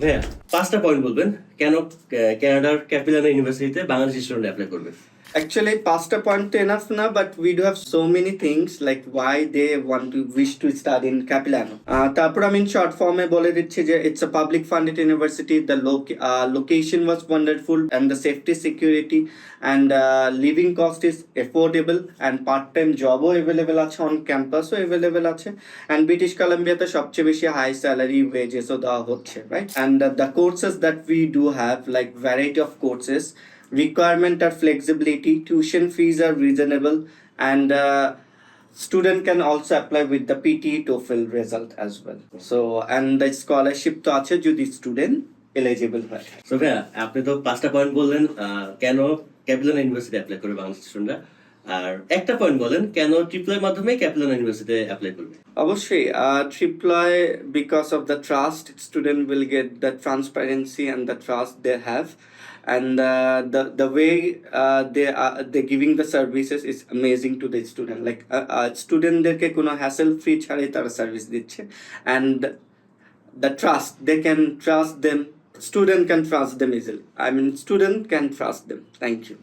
ভাইয়া পাঁচটা পয়েন্ট বলবেন। কেন কানাডার ক্যাপিটাল ইউনিভার্সিটিতে বাংলাদেশ স্টুডেন্ট অ্যাপ্লাই করবে? Actually, past a point enough now, but we do have so many things like why they want to wish to study in Capilano. তারপর আমি শর্ট ফর্মে বলে দিচ্ছি যে it's a public funded university the location was wonderful and the safety security and living cost is affordable and part time জবও available আছে on ক্যাম্পাসও available আছে and British কলাম্বিয়াতে সবচেয়ে বেশি হাই স্যালারি ওয়েজেসও দেওয়া হচ্ছে right and the courses that we do have like variety of courses requirement are flexibility tuition fees are reasonable and uh, student can also apply with the PTE toefl result as well so and the scholarship তো আছে যদি student eligible হয় so আপনি তো পাঁচটা point বললেন কেন capital university apply করে বাংলাদেশি স্টুডেন্টরা আর একটা পয়েন্ট বলেন, কেন ট্রিপ্লয়ের মাধ্যমে ক্যাপিটাল ইউনিভার্সিটি অবশ্যই ট্রিপ্লয় because of the student will get the transparency and the they have and the the way they they services is amazing to student like স্টুডেন্টদেরকে কোনো হ্যাসেল ফ্রি তারা সার্ভিস দিচ্ছে। And the trust they can trust them student can trust them easily I mean student can trust them thank you